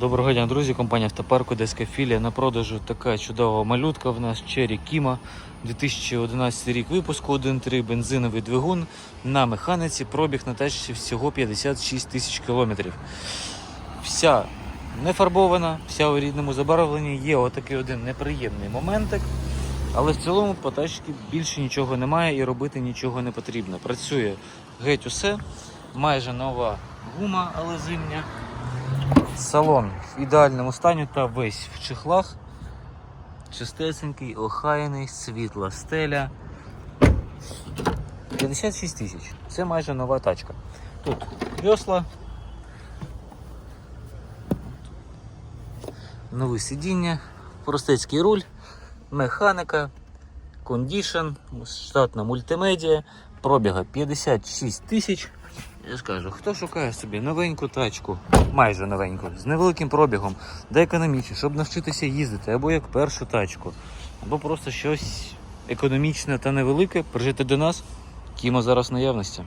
Доброго дня, друзі. Компанія Автопарк Одеська філія. На продажу така чудова малютка в нас Cherry Kima. 2011 рік випуску 1.3 бензиновий двигун на механіці. Пробіг на тачці всього 56 тисяч кілометрів. Вся не фарбована, вся у рідному забарвленні. Є отакий один неприємний моментик. Але в цілому по тачці більше нічого немає і робити нічого не потрібно. Працює геть усе. Майже нова гума, але зимня. Салон в ідеальному стані та весь в чехлах. Чистесенький, охайний, світла стеля. 56 тисяч. Це майже нова тачка. Тут весла. Нові сидіння, простецький руль, механіка, кондішн, штатна мультимедіа, пробіга 56 тисяч. Я скажу, хто шукає собі новеньку тачку, майже новеньку, з невеликим пробігом, де економічно, щоб навчитися їздити, або як першу тачку, або просто щось економічне та невелике, прижити до нас. Кімо зараз наявності.